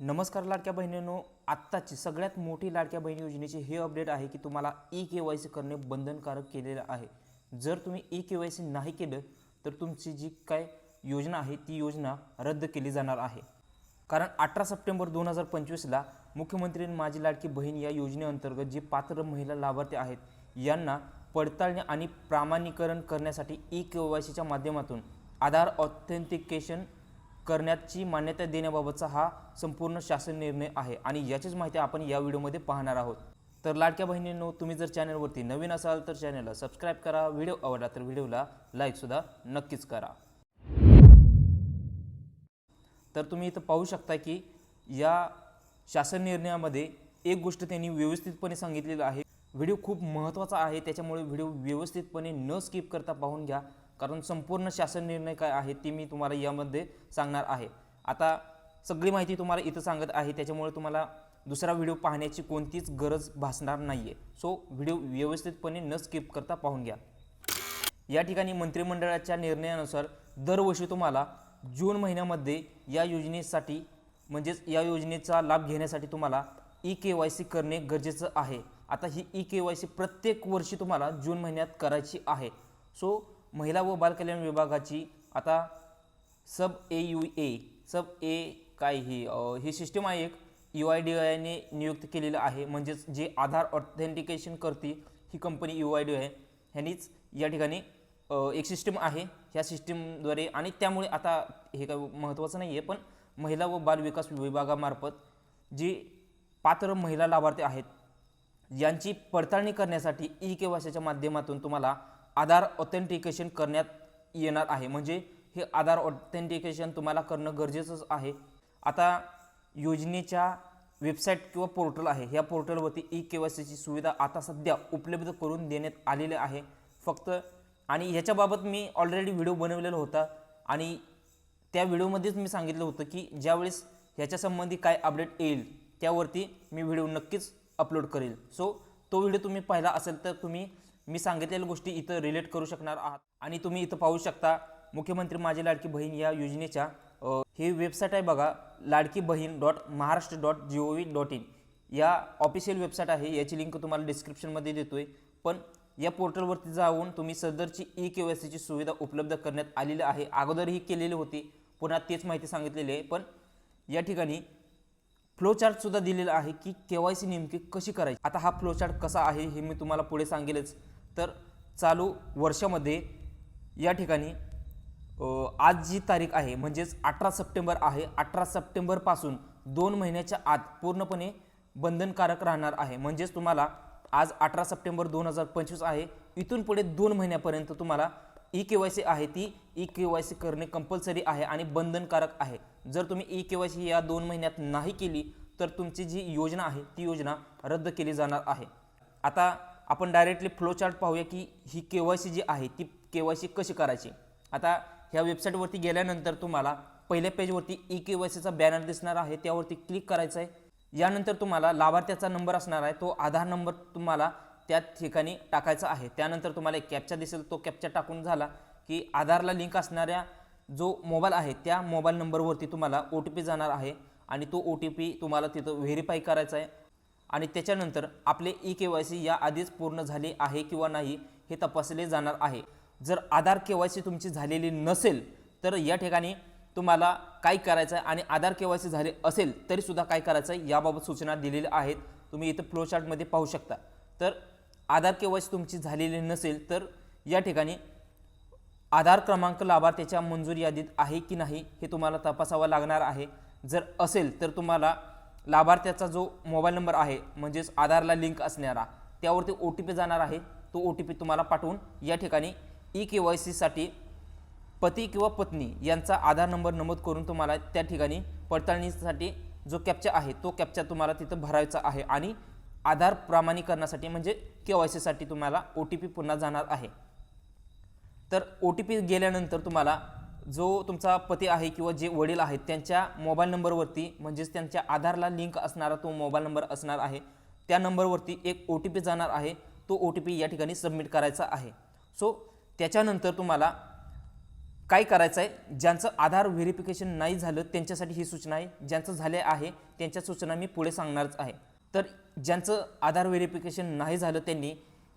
नमस्कार लाडक्या बहिणींनो आत्ताची सगळ्यात मोठी लाडक्या बहिणी योजनेची हे अपडेट आहे की तुम्हाला ई के वाय सी करणे बंधनकारक केलेलं आहे. जर तुम्ही ई के वाय सी नाही केलं तर तुमची जी काय योजना आहे ती योजना रद्द केली जाणार आहे. कारण अठरा सप्टेंबर दोन हजार पंचवीसला मुख्यमंत्री माझी लाडकी बहीण या योजनेअंतर्गत जे पात्र महिला लाभार्थी आहेत यांना पडताळणी आणि प्रामाणीकरण करण्यासाठी ई के वाय सीच्या माध्यमातून आधार ऑथेंटिकेशन करण्याची मान्यता देण्याबाबतचा हा संपूर्ण शासन निर्णय आहे. आणि याचीच माहिती आपण या व्हिडिओमध्ये पाहणार आहोत. तर लाडक्या बहिणींनो तुम्ही जर चॅनलवरती नवीन असाल तर चॅनलला सबस्क्राईब करा. व्हिडिओ आवडला तर व्हिडिओला लाईकसुद्धा नक्कीच करा. तर तुम्ही इथं पाहू शकता की या शासन निर्णयामध्ये एक गोष्ट त्यांनी व्यवस्थितपणे सांगितलेलं आहे. व्हिडिओ खूप महत्त्वाचा आहे. त्याच्यामुळे व्हिडिओ व्यवस्थितपणे न स्किप करता पाहून घ्या. कारण संपूर्ण शासन निर्णय काय आहे ते मी तुम्हाला यामध्ये सांगणार आहे. आता सगळी माहिती तुम्हाला इथं सांगत आहे त्याच्यामुळे तुम्हाला दुसरा व्हिडिओ पाहण्याची कोणतीच गरज भासणार नाही आहे सो व्हिडिओ व्यवस्थितपणे न स्किप करता पाहून घ्या. या ठिकाणी मंत्रिमंडळाच्या निर्णयानुसार दरवर्षी तुम्हाला जून महिन्यामध्ये या योजनेसाठी म्हणजेच या योजनेचा लाभ घेण्यासाठी तुम्हाला ई के वाय सी करणे गरजेचं आहे. आता ही ई के वाय सी प्रत्येक वर्षी तुम्हाला जून महिन्यात करायची आहे. सो महिला व बालकल्याण विभागाची आता सब ए यू ए सब ए काय ही ही सिस्टम आहे एक. यू आय डी आयने नियुक्त केलेलं आहे. म्हणजेच जे आधार ऑथेंटिकेशन करते ही company U I D I ह्यांनीच या ठिकाणी एक सिस्टम आहे. ह्या सिस्टीमद्वारे आणि त्यामुळे आता हे काय महत्त्वाचं नाही आहे पण महिला व बालविकास विभागामार्फत जी पात्र महिला लाभार्थी आहेत यांची पडताळणी करण्यासाठी ई के वायसीच्या माध्यमातून तुम्हाला आधार ऑथेंटिकेशन करण्यात येणार आहे. म्हणजे हे आधार ऑथेंटिकेशन तुम्हाला करणं गरजेचंच आहे. आता योजनेच्या वेबसाईट किंवा पोर्टल आहे. ह्या पोर्टलवरती ई के वाय सीची सुविधा आता सध्या उपलब्ध करून देण्यात आलेली आहे. फक्त आणि ह्याच्याबाबत मी ऑलरेडी व्हिडिओ बनवलेला होता. आणि त्या व्हिडिओमध्येच मी सांगितलं होतं की ज्यावेळेस ह्याच्यासंबंधी काय अपडेट येईल त्यावरती मी व्हिडिओ नक्कीच अपलोड करेल. सो तो व्हिडिओ तुम्ही पाहिला असेल तर तुम्ही मी सांगितलेल्या गोष्टी इथं रिलेट करू शकणार आहात. आणि तुम्ही इथं पाहू शकता मुख्यमंत्री माझी लाडकी बहीण या योजनेच्या हे ही वेबसाईट आहे बघा Ladki Bahin dot Maharashtra dot G O V dot in या ऑफिशियल वेबसाईट आहे याची लिंक तुम्हाला डिस्क्रिप्शनमध्ये देतो आहे पण या पोर्टलवरती जाऊन तुम्ही सदरची ई के वाय सीची सुविधा उपलब्ध करण्यात आलेली आहे. अगोदरही केलेली होती पुन्हा तेच माहिती सांगितलेली आहे. पण या ठिकाणी फ्लोचार्टसुद्धा दिलेला आहे की के वाय सी नेमकी कशी करायची? आता हा फ्लोचार्ट कसा आहे हे मी तुम्हाला पुढे सांगेलच. तर चालू वर्षामध्ये या ठिकाणी आज जी तारीख आहे म्हणजेच अठरा सप्टेंबर आहे. अठरा सप्टेंबरपासून दोन महिन्याच्या आत पूर्णपणे बंधनकारक राहणार आहे. म्हणजेच तुम्हाला आज अठरा सप्टेंबर दोन हजार पंचवीस आहे. इथून पुढे दोन महिन्यापर्यंत तुम्हाला ई के वाय सी आहे. ती ई के वाय सी करणे कंपल्सरी आहे आणि बंधनकारक आहे. जर तुम्ही ई के वाय सी या दोन महिन्यात नाही केली तर तुमची जी योजना आहे ती योजना रद्द केली जाणार आहे. आता आपण डायरेक्टली फ्लो चार्ट पाहूया की ही के वाय सी जी आहे ती के वाय सी कशी करायची? आता ह्या वेबसाईटवरती गेल्यानंतर तुम्हाला पहिल्या पेजवरती ई के वाय सीचा बॅनर दिसणार आहे त्यावरती क्लिक करायचं आहे यानंतर तुम्हाला लाभार्थ्याचा नंबर असणार आहे तो आधार नंबर तुम्हाला त्या ठिकाणी टाकायचा आहे. त्यानंतर तुम्हाला एक कॅप्चा दिसेल तो कॅप्चा टाकून झाला की आधारला लिंक असणाऱ्या जो मोबाईल आहे त्या मोबाईल नंबरवरती तुम्हाला ओ टी पी जाणार आहे आणि तो ओ टी पी तुम्हाला तिथं व्हेरीफाय करायचा आहे. आणि त्याच्यानंतर आपले ई के वाय सी या आधीच पूर्ण झाले आहे किंवा नाही हे तपासले जाणार आहे. जर आधार के वाय सी तुमची झालेली नसेल तर या ठिकाणी तुम्हाला काय करायचं आहे आणि आधार के वाय सी झाले असेल तरीसुद्धा काय करायचं आहे याबाबत सूचना दिलेल्या आहेत. तुम्ही इथं फ्लोचार्टमध्ये पाहू शकता. तर आधार के वाय सी तुमची झालेली नसेल तर या ठिकाणी आधार क्रमांक लाभार्थ्याच्या मंजूर यादीत आहे की नाही हे तुम्हाला तपासावं लागणार आहे. जर असेल तर तुम्हाला लाभार्थ्याचा जो मोबाईल नंबर आहे म्हणजेच आधारला लिंक असणारा त्यावरती ओ टी पी जाणार आहे. तो ओ टी पी तुम्हाला पाठवून या ठिकाणी ई के वाय सीसाठी पती किंवा पत्नी यांचा आधार नंबर नमूद करून तुम्हाला त्या ठिकाणी पडताळणीसाठी जो कॅप्चा आहे तो कॅप्चा तुम्हाला तिथं भरायचा आहे आणि आधार प्रमाणीकरणासाठी म्हणजे के वाय सीसाठी तुम्हाला ओ टी पी पुन्हा जाणार आहे. तर ओ टी पी गेल्यानंतर तुम्हाला जो तुमचा पती आहे किंवा जे वडील आहेत त्यांच्या मोबाईल नंबरवरती म्हणजेच त्यांच्या आधारला लिंक असणारा तो मोबाईल नंबर असणार आहे. त्या नंबरवरती एक ओ टी पी जाणार आहे. तो ओ टी पी या ठिकाणी सबमिट करायचा आहे. सो त्याच्यानंतर तुम्हाला काय करायचं आहे ज्यांचं आधार व्हेरिफिकेशन नाही झालं त्यांच्यासाठी ही सूचना आहे. ज्यांचं झाले आहे त्यांच्या सूचना मी पुढे सांगणारच आहे. तर ज्यांचं आधार व्हेरिफिकेशन नाही झालं त्यांनी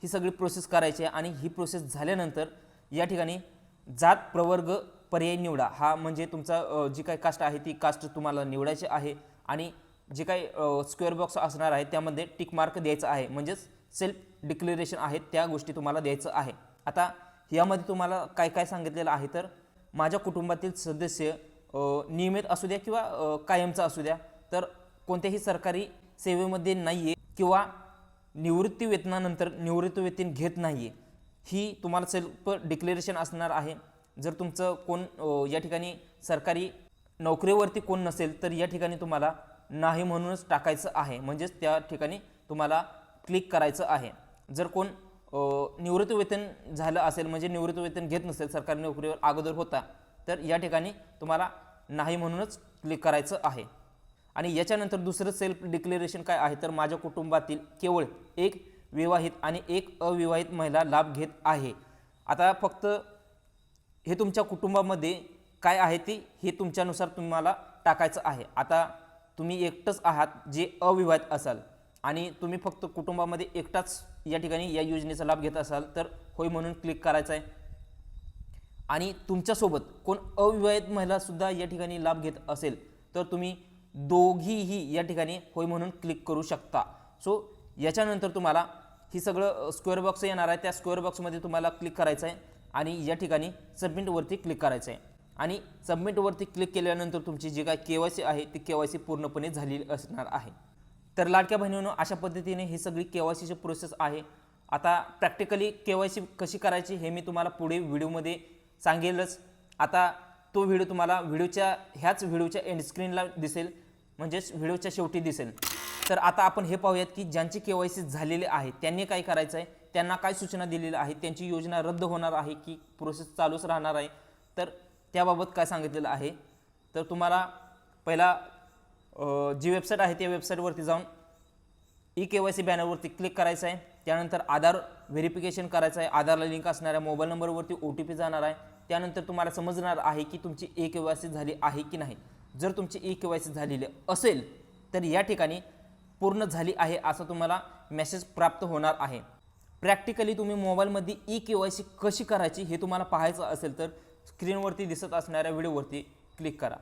ही सगळी प्रोसेस करायची आहे आणि ही प्रोसेस झाल्यानंतर या ठिकाणी जात प्रवर्ग पर्याय निवडा. हा म्हणजे तुमचा जी काही कास्ट आहे ती कास्ट तुम्हाला निवडायची आहे आणि जे काही स्क्वेअर बॉक्स असणार आहे त्यामध्ये टिक मार्क द्यायचं आहे. म्हणजेच सेल्फ डिक्लेरेशन आहे त्या गोष्टी तुम्हाला द्यायचं आहे. आता यामध्ये तुम्हाला काय काय सांगितलेलं आहे तर माझ्या कुटुंबातील सदस्य नियमित असू द्या किंवा कायमचा असू द्या तर कोणत्याही सरकारी सेवेमध्ये नाही आहे किंवा निवृत्ती वेतनानंतर निवृत्ती वेतन घेत नाही आहे ही तुम्हाला सेल्फ डिक्लेरेशन असणार आहे. जर तुमचं कोण या ठिकाणी सरकारी नोकरीवरती कोण नसेल तर या ठिकाणी तुम्हाला नाही म्हणूनच टाकायचं आहे. म्हणजेच त्या ठिकाणी तुम्हाला क्लिक करायचं आहे. जर कोण निवृत्ती वेतन झालं असेल म्हणजे निवृत्ती वेतन घेत नसेल सरकारी नोकरीवर अगोदर होता तर या ठिकाणी तुम्हाला नाही म्हणूनच क्लिक करायचं आहे. आणि याच्यानंतर दुसरं सेल्फ डिक्लेरेशन काय आहे तर माझ्या कुटुंबातील केवळ एक विवाहित आणि एक अविवाहित महिला लाभ घेत आहे. आता फक्त हे तुमच्या कुटुंबामध्ये काय आहे ते हे तुमच्यानुसार तुम्हाला टाकायचं आहे. आता तुम्ही एकटंच आहात जे अविवाहित असाल आणि तुम्ही फक्त कुटुंबामध्ये एकटाच या ठिकाणी या योजनेचा लाभ घेत असाल तर होय म्हणून क्लिक करायचं आहे आणि तुमच्यासोबत कोण अविवाहित महिलासुद्धा या ठिकाणी लाभ घेत असेल तर तुम्ही दोघीही या ठिकाणी होय म्हणून क्लिक करू शकता. सो याच्यानंतर तुम्हाला ही सगळं स्क्वेअर बॉक्स येणार आहे. त्या स्क्वेअर बॉक्समध्ये तुम्हाला क्लिक करायचं आहे आणि या ठिकाणी सबमिटवरती क्लिक करायचं आहे. आणि सबमिटवरती क्लिक केल्यानंतर तुमची जी काय के वाय सी आहे ती के वाय सी पूर्णपणे झालेली असणार आहे. तर लाडक्या बहिणीनं अशा पद्धतीने ही सगळी के वाय सीची प्रोसेस आहे. आता प्रॅक्टिकली के वाय सी कशी करायची हे मी तुम्हाला पुढे व्हिडिओमध्ये सांगेलच. आता तो व्हिडिओ तुम्हाला व्हिडिओच्या ह्याच व्हिडिओच्या एंड स्क्रीनला दिसेल म्हणजेच व्हिडिओच्या शेवटी दिसेल. तर आता आपण हे पाहूयात की ज्यांची के वाय सी झालेले आहे त्यांनी काय करायचं आहे त्यांना काय सूचना दिलेल्या आहेत? त्यांची योजना रद्द होणार आहे की प्रोसेस चालूच राहणार आहे? तर त्याबाबत काय सांगितलेलं आहे? तर तुम्हाला पहिला जी वेबसाईट आहे त्या वेबसाईटवरती जाऊन ई के वाय सी बॅनरवरती क्लिक करायचं आहे. त्यानंतर आधार व्हेरिफिकेशन करायचं आहे. आधारला लिंक असणाऱ्या मोबाईल नंबरवरती ओ टी पी जाणार आहे. त्यानंतर तुम्हाला समजणार आहे की तुमची ए के वाय सी झाली आहे की नाही. जर तुमची ई के वाय सी झालेली असेल तर या ठिकाणी पूर्ण झाली आहे असं तुम्हाला मेसेज प्राप्त होणार आहे. प्रॅक्टिकली तुम्ही मोबाईलमध्ये ई के वाय सी कशी करायची हे तुम्हाला पाहायचं असेल तर स्क्रीनवरती दिसत असणाऱ्या व्हिडिओवरती क्लिक करा.